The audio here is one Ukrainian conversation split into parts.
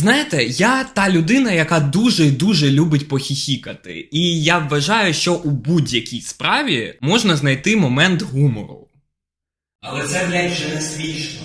Знаєте, я та людина, яка дуже і дуже любить похіхікати, і я вважаю, що у будь-якій справі можна знайти момент гумору. Але це, блядь, вже не смішно.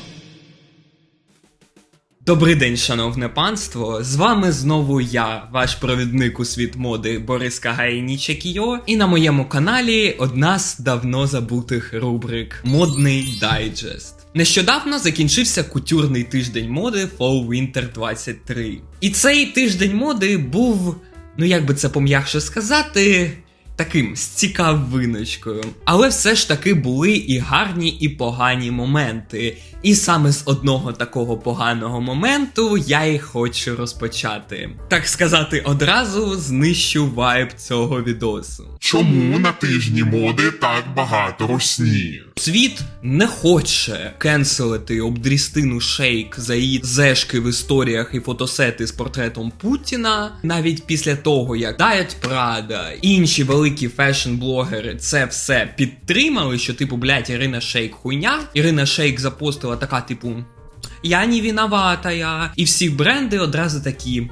Добрий день, шановне панство. З вами знову я, ваш провідник у світ моди Борис Кагайніче Кіо, і на моєму каналі одна з давно забутих рубрик Модний дайджест. Нещодавно закінчився кутюрний тиждень моди Fall Winter 23. І цей тиждень моди був, ну як би це пом'якше сказати, таким з цікавиночкою. Але все ж таки були і гарні, і погані моменти. І саме з одного такого поганого моменту я і хочу розпочати. Так сказати, одразу знищу вайб цього відосу. Чому на тижні моди так багато русні? Світ не хоче кенселити обдрістину шейк за її зешки в історіях і фотосети з портретом Путіна, навіть після того, як Diet Prada, інші великі фешн-блогери це все підтримали, що типу, блядь, Ірина Шейк хуйня. Ірина Шейк запостила така, типу, я не виновата. І всі бренди одразу такі.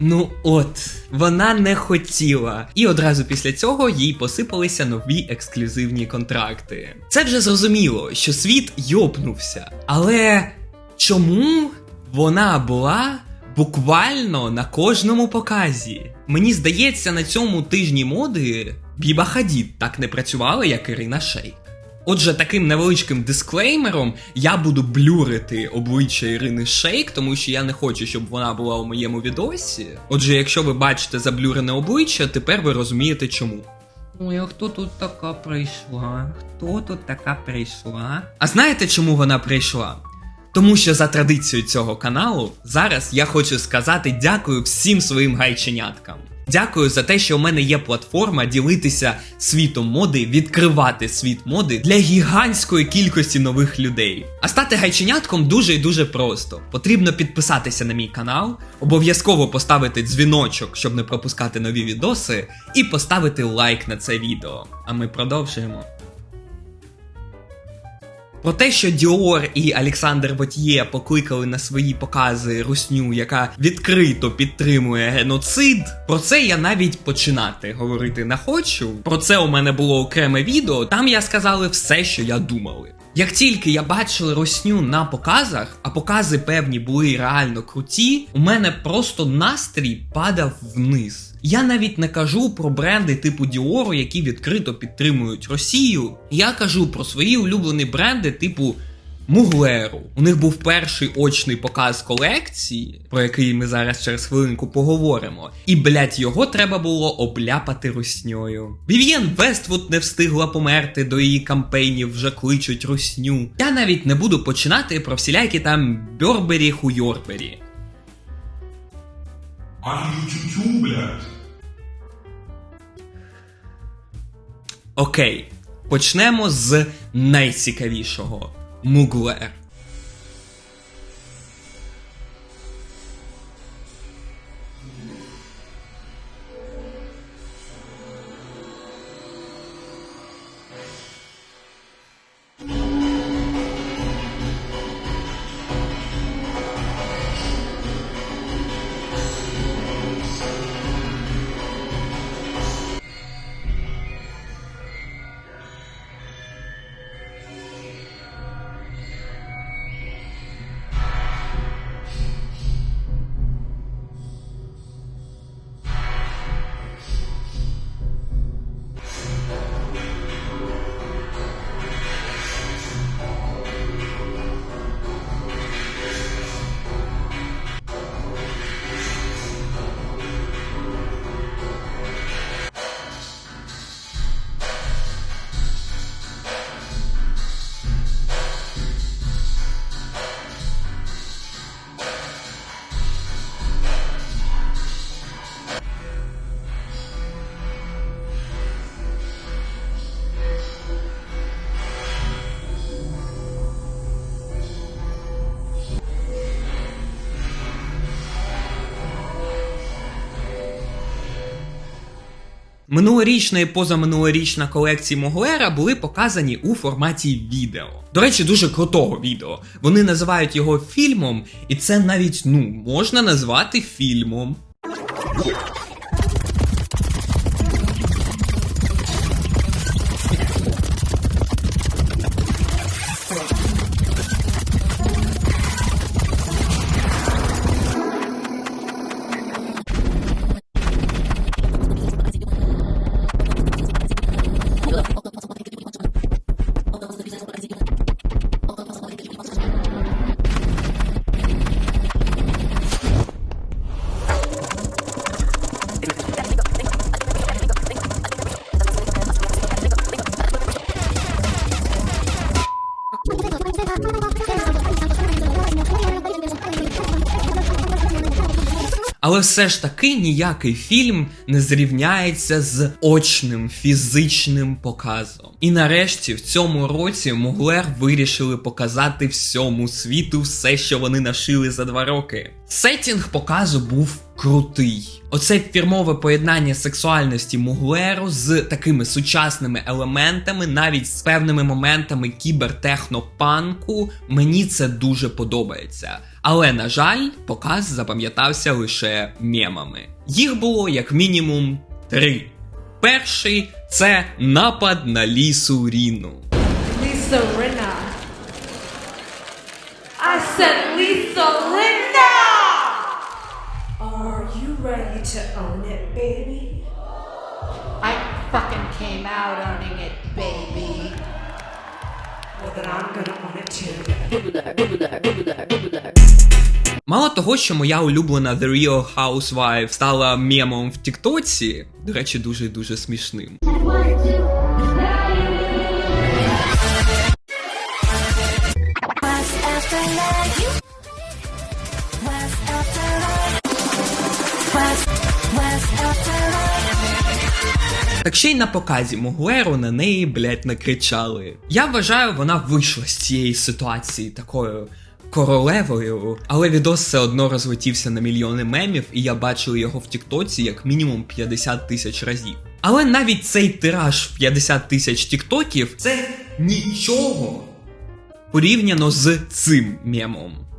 Ну от, вона не хотіла. І одразу після цього їй посипалися нові ексклюзивні контракти. Це вже зрозуміло, що світ йопнувся. Але чому вона була буквально на кожному показі? Мені здається, на цьому тижні моди Біба Хадід так не працювала, як Ірина Шейк. Отже, таким невеличким дисклеймером я буду блюрити обличчя Ірини Шейк, тому що я не хочу, щоб вона була у моєму відосі. Отже, якщо ви бачите заблюрене обличчя, тепер ви розумієте чому. Ой, а хто тут така прийшла? Хто тут така прийшла? А знаєте, чому вона прийшла? Тому що за традицією цього каналу зараз я хочу сказати дякую всім своїм гайченяткам. Дякую за те, що у мене є платформа ділитися світом моди, відкривати світ моди для гігантської кількості нових людей. А стати гайченятком дуже і дуже просто. Потрібно підписатися на мій канал, обов'язково поставити дзвіночок, щоб не пропускати нові відоси, і поставити лайк на це відео. А ми продовжуємо. Про те, що Діор і Олександр Ботьє покликали на свої покази русню, яка відкрито підтримує геноцид. Про це я навіть починати говорити не хочу. Про це у мене було окреме відео. Там я сказали все, що я думали. Як тільки я бачив русню на показах, а покази певні були реально круті, у мене просто настрій падав вниз. Я навіть не кажу про бренди типу Діору, які відкрито підтримують Росію. Я кажу про свої улюблені бренди типу Муглеру. У них був перший очний показ колекції, про який ми зараз через хвилинку поговоримо. І, блять, його треба було обляпати русньою. Вів'єн Вествуд не встигла померти, до її кампейнів вже кличуть русню. Я навіть не буду починати про всілякі там бьорбері хуйорбері. А тю блядь. Окей, почнемо з найцікавішого Муглер. Минулорічна і позаминулорічна колекції Моглера були показані у форматі відео. До речі, дуже крутого відео. Вони називають його фільмом, і це навіть ну можна назвати фільмом. Але все ж таки ніякий фільм не зрівняється з очним фізичним показом. І нарешті в цьому році Муглер вирішили показати всьому світу все, що вони нашили за два роки. Сетінг показу був крутий. Оце фірмове поєднання сексуальності Муглеру з такими сучасними елементами, навіть з певними моментами кібертехнопанку. Мені це дуже подобається. Але на жаль, показ запам'ятався лише мемами. Їх було як мінімум три. Перший це напад на лісу Ріну. Lisa Rinna. I Мало того, що моя улюблена The Real Housewife стала мемом в Тіктоці, до речі, дуже дуже смішним. What's after Так ще й на показі Муглеру на неї, блять, накричали. Я вважаю, вона вийшла з цієї ситуації такою королевою, але відос все одно розлетівся на мільйони мемів, і я бачив його в Тіктоці як мінімум 50 тисяч разів. Але навіть цей тираж в 50 тисяч тіктоків це нічого порівняно з цим мемом.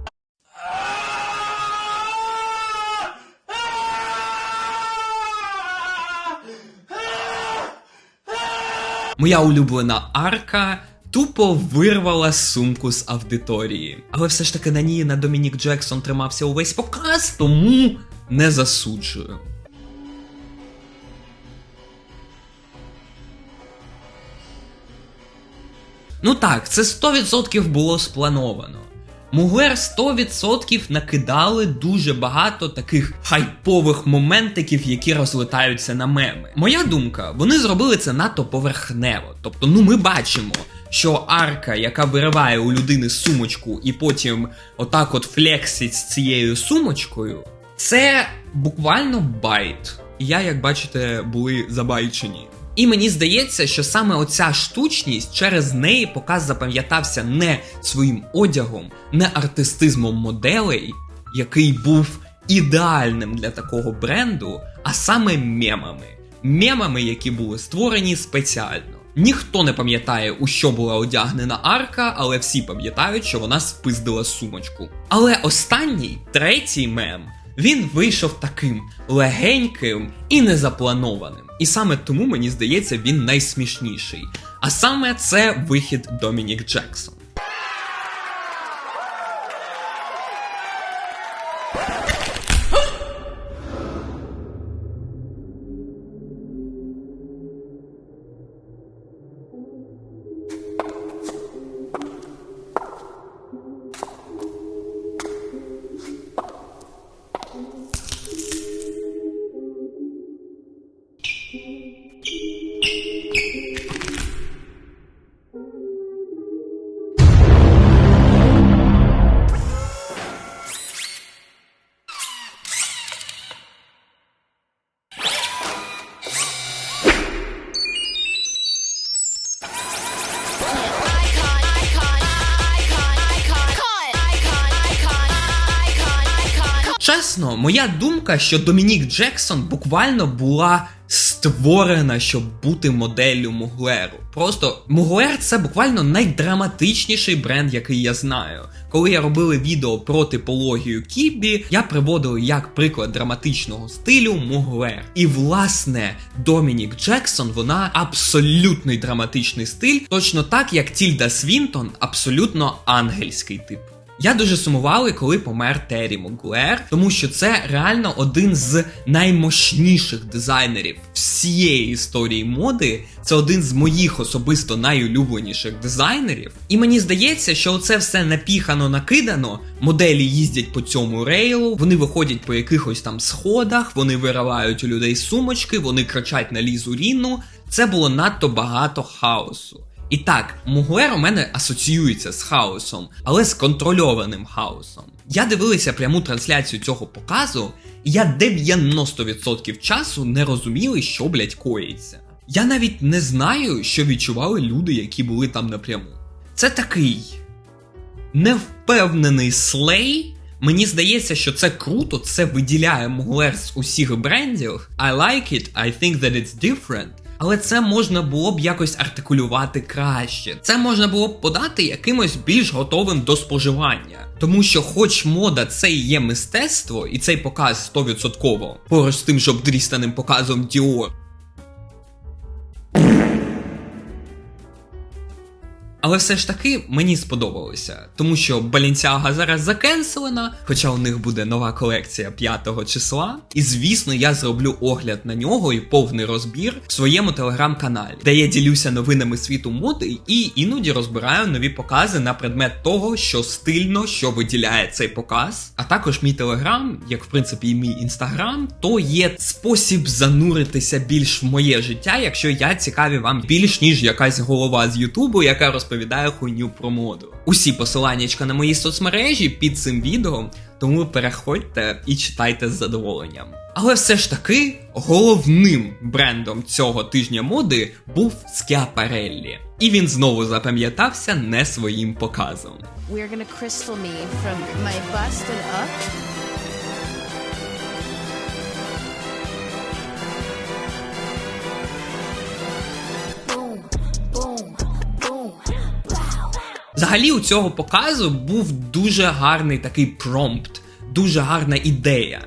Моя улюблена арка тупо вирвала сумку з аудиторії. Але все ж таки на ній на Домінік Джексон тримався увесь показ, тому не засуджую. Ну так, це 100% було сплановано. Муглер 100% накидали дуже багато таких хайпових моментиків, які розлетаються на меми. Моя думка, вони зробили це надто поверхнево. Тобто, ну ми бачимо, що арка, яка вириває у людини сумочку і потім отак от флексить з цією сумочкою, це буквально байт. І я, як бачите, були забайчені. І мені здається, що саме оця штучність через неї показ запам'ятався не своїм одягом, не артистизмом моделей, який був ідеальним для такого бренду, а саме мемами. Мемами, які були створені спеціально. Ніхто не пам'ятає, у що була одягнена арка, але всі пам'ятають, що вона спиздила сумочку. Але останній, третій мем, він вийшов таким легеньким і незапланованим. І саме тому мені здається, він найсмішніший. А саме це вихід Домінік Джексон. Чесно, моя думка, що Домінік Джексон буквально була створена, щоб бути моделлю Муглеру. Просто Муглер це буквально найдраматичніший бренд, який я знаю. Коли я робили відео про типологію Кібі, я приводив як приклад драматичного стилю Муглер. І власне Домінік Джексон, вона абсолютний драматичний стиль, точно так як Тільда Свінтон, абсолютно ангельський тип. Я дуже сумували, коли помер Террі Моглер, тому що це реально один з наймощніших дизайнерів всієї історії моди. Це один з моїх особисто найулюбленіших дизайнерів. І мені здається, що це все напіхано накидано. Моделі їздять по цьому рейлу, вони виходять по якихось там сходах, вони виривають у людей сумочки, вони кричать на лізу Ріну. Це було надто багато хаосу. І так, Муглер у мене асоціюється з хаосом, але з контрольованим хаосом. Я дивилася пряму трансляцію цього показу, і я 90% часу не розуміли, що, блять, коїться. Я навіть не знаю, що відчували люди, які були там напряму. Це такий невпевнений слей. Мені здається, що це круто, це виділяє Муглер з усіх брендів. I like it, I think that it's different. Але це можна було б якось артикулювати краще. Це можна було б подати якимось більш готовим до споживання. Тому що, хоч мода це і є мистецтво, і цей показ 100% поруч з тим, що обдрістаним показом Dior, Але все ж таки мені сподобалося, тому що Balenciaga зараз закенселена, хоча у них буде нова колекція 5 числа. І звісно, я зроблю огляд на нього і повний розбір в своєму телеграм-каналі, де я ділюся новинами світу моди і іноді розбираю нові покази на предмет того, що стильно, що виділяє цей показ. А також мій телеграм, як в принципі і мій інстаграм, то є спосіб зануритися більш в моє життя, якщо я цікаві вам більш ніж якась голова з Ютубу, яка розповідає хуйню про моду. Усі посиланнячка на мої соцмережі під цим відео, тому переходьте і читайте з задоволенням. Але все ж таки головним брендом цього тижня моди був Schiaparelli. І він знову запам'ятався не своїм показом. We're gonna crystal me from my bust and up. Взагалі у цього показу був дуже гарний такий промпт, дуже гарна ідея.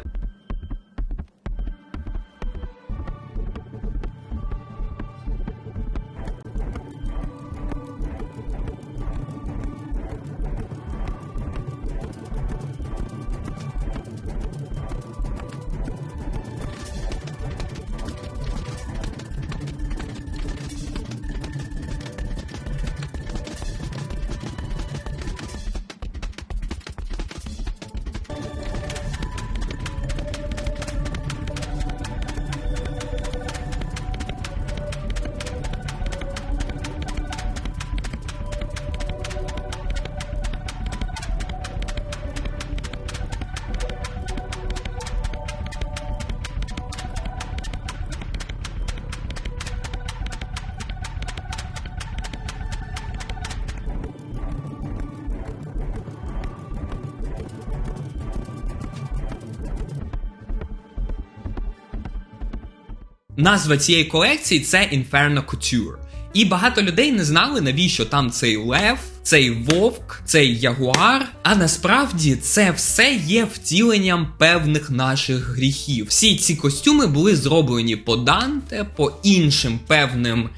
Назва цієї колекції це Inferno Couture. І багато людей не знали, навіщо там цей лев, цей вовк, цей ягуар. А насправді це все є втіленням певних наших гріхів. Всі ці костюми були зроблені по Данте, по іншим певним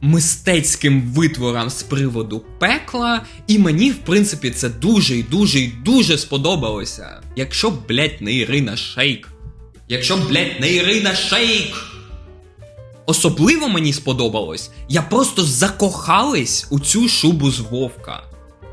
мистецьким витворам з приводу пекла. І мені, в принципі, це дуже і дуже і дуже сподобалося. Якщо, блять, не Ірина Шейк. Якщо, блять, не Ірина Шейк. Особливо мені сподобалось, я просто закохались у цю шубу з вовка.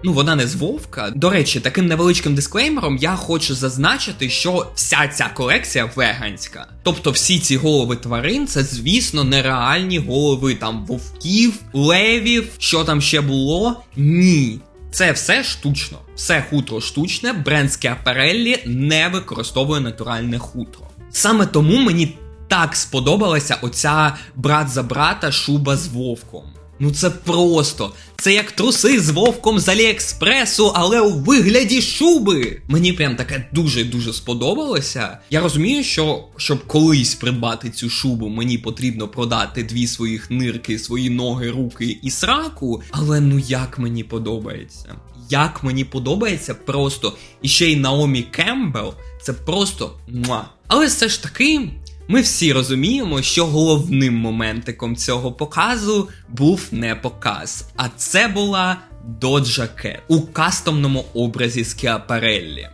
Ну, вона не з вовка. До речі, таким невеличким дисклеймером я хочу зазначити, що вся ця колекція веганська. Тобто всі ці голови тварин, це, звісно, нереальні голови там вовків, левів, що там ще було. Ні. Це все штучно, все хутро штучне, бренд Schiaparelli не використовує натуральне хутро. Саме тому мені так сподобалася оця брат за брата шуба з вовком. Ну це просто. Це як труси з вовком з Аліекспресу, але у вигляді шуби. Мені прям таке дуже-дуже сподобалося. Я розумію, що щоб колись придбати цю шубу, мені потрібно продати дві своїх нирки, свої ноги, руки і сраку. Але ну як мені подобається. Як мені подобається просто. І ще й Наомі Кембл, це просто муа. Але все ж таки, ми всі розуміємо, що головним моментиком цього показу був не показ, а це була Доджа Кет у кастомному образі Скіапареллі.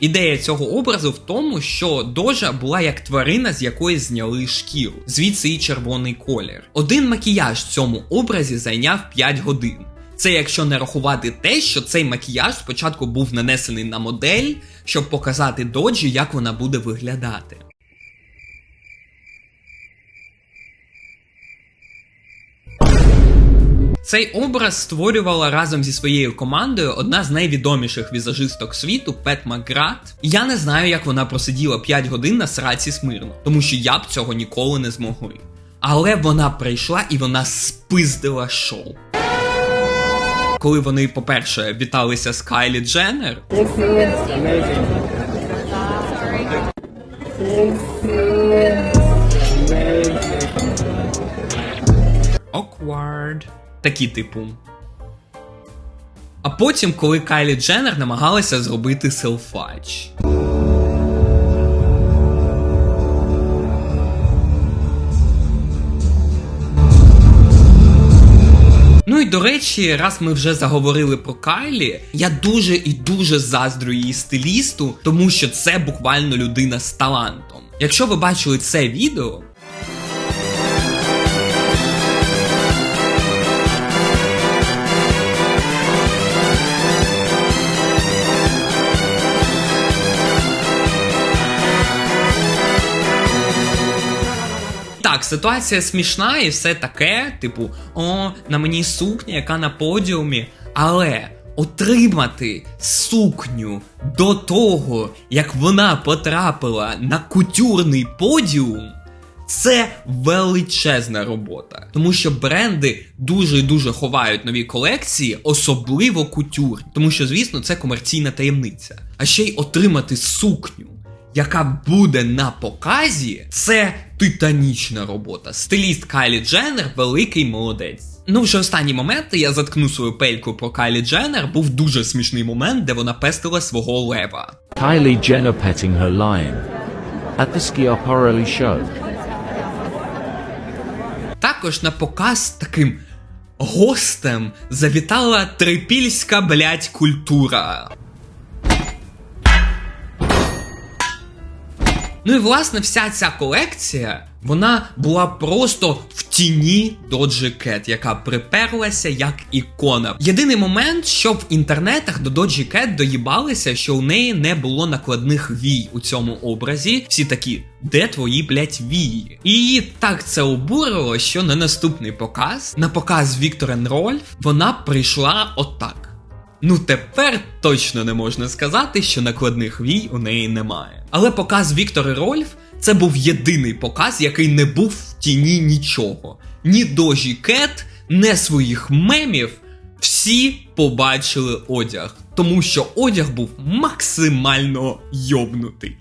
Ідея цього образу в тому, що дожа була як тварина, з якої зняли шкіру, звідси і червоний колір. Один макіяж в цьому образі зайняв 5 годин. Це якщо не рахувати те, що цей макіяж спочатку був нанесений на модель, щоб показати доджі, як вона буде виглядати. Цей образ створювала разом зі своєю командою одна з найвідоміших візажисток світу Пет Макград. Я не знаю, як вона просиділа 5 годин на сраці смирно, тому що я б цього ніколи не змогли. Але вона прийшла і вона спиздила шоу. Коли вони, по-перше, віталися з Кайлі Дженнер. Awkward. Такі типу. А потім, коли Кайлі Дженнер намагалася зробити селфач. Ну і до речі, раз ми вже заговорили про Кайлі, я дуже і дуже заздрю її стилісту, тому що це буквально людина з талантом. Якщо ви бачили це відео, ситуація смішна і все таке, типу, о, на мені сукня, яка на подіумі. Але отримати сукню до того, як вона потрапила на кутюрний подіум, це величезна робота. Тому що бренди дуже і дуже ховають нові колекції, особливо кутюр. Тому що, звісно, це комерційна таємниця. А ще й отримати сукню яка буде на показі, це титанічна робота. Стиліст Кайлі Дженнер великий молодець. Ну, вже останні моменти я заткну свою пельку про Кайлі Дженнер. Був дуже смішний момент, де вона пестила свого лева. Kylie Jenner petting her lion. At the Schiaparelli show. Також на показ таким гостем завітала трипільська блять культура. Ну і власне вся ця колекція, вона була просто в тіні Доджі Кет, яка приперлася як ікона. Єдиний момент, що в інтернетах до Доджі Кет доїбалися, що у неї не було накладних вій у цьому образі. Всі такі, де твої блять вії? І так це обурило, що на наступний показ, на показ Вікторен Рольф, вона прийшла отак. Ну тепер точно не можна сказати, що накладних вій у неї немає. Але показ Віктори Рольф це був єдиний показ, який не був в тіні нічого. Ні дожі Кет, не своїх мемів. Всі побачили одяг, тому що одяг був максимально йобнутий.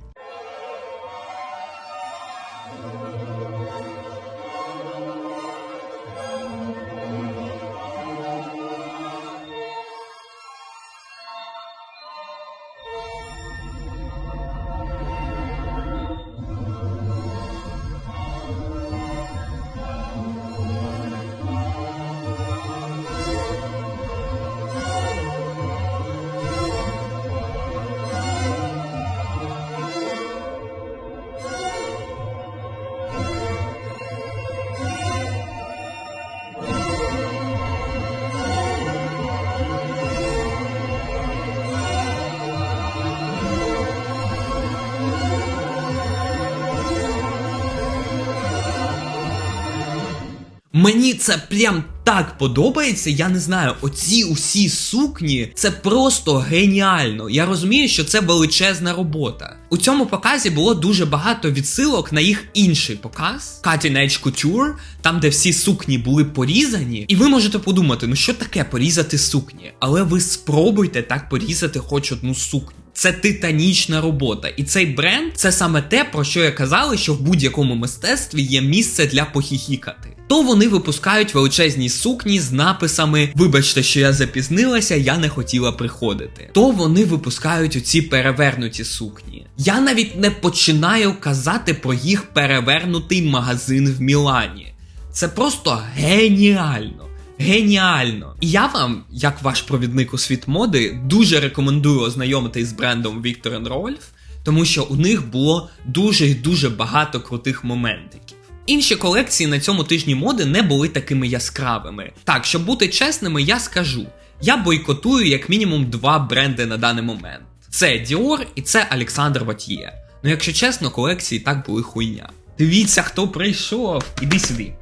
Мені це прям так подобається, я не знаю, оці усі сукні, це просто геніально. Я розумію, що це величезна робота. У цьому показі було дуже багато відсилок на їх інший показ Cutting Edge Couture, там де всі сукні були порізані. І ви можете подумати, ну що таке порізати сукні? Але ви спробуйте так порізати хоч одну сукню. Це титанічна робота, і цей бренд це саме те, про що я казали, що в будь-якому мистецтві є місце для похіхікати. То вони випускають величезні сукні з написами Вибачте, що я запізнилася, я не хотіла приходити. То вони випускають оці перевернуті сукні. Я навіть не починаю казати про їх перевернутий магазин в Мілані. Це просто геніально. Геніально! І я вам, як ваш провідник у світ моди, дуже рекомендую ознайомитись з брендом Victor Rolf, тому що у них було дуже і дуже багато крутих моментиків. Інші колекції на цьому тижні моди не були такими яскравими. Так, щоб бути чесними, я скажу: я бойкотую як мінімум два бренди на даний момент: це Dior і це Alexander Ватьє. Ну, якщо чесно, колекції так були хуйня. Дивіться, хто прийшов. Іди сюди.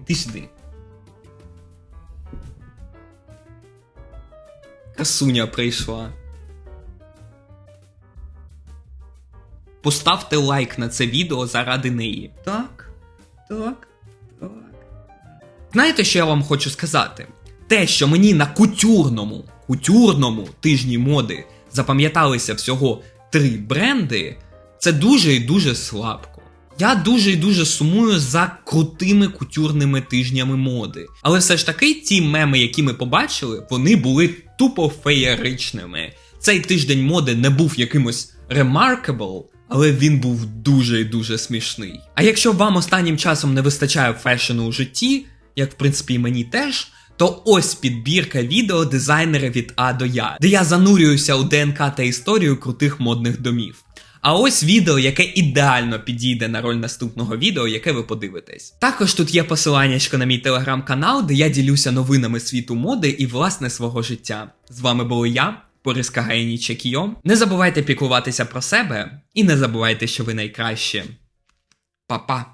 Іди сюди. Красуня прийшла. Поставте лайк на це відео заради неї. Так, так, так. Знаєте, що я вам хочу сказати? Те, що мені на кутюрному, кутюрному тижні моди запам'яталися всього три бренди, це дуже і дуже слабко. Я дуже і дуже сумую за крутими кутюрними тижнями моди. Але все ж таки, ті меми, які ми побачили, вони були тупо феєричними. Цей тиждень моди не був якимось remarkable, але він був дуже і дуже смішний. А якщо вам останнім часом не вистачає фешену у житті, як в принципі і мені теж. То ось підбірка відео дизайнера від А до Я, де я занурююся у ДНК та історію крутих модних домів. А ось відео, яке ідеально підійде на роль наступного відео, яке ви подивитесь. Також тут є посилання на мій телеграм-канал, де я ділюся новинами світу моди і власне свого життя. З вами був я, Борис Кагайні Чекіо. Не забувайте піклуватися про себе і не забувайте, що ви найкраще. Па-па!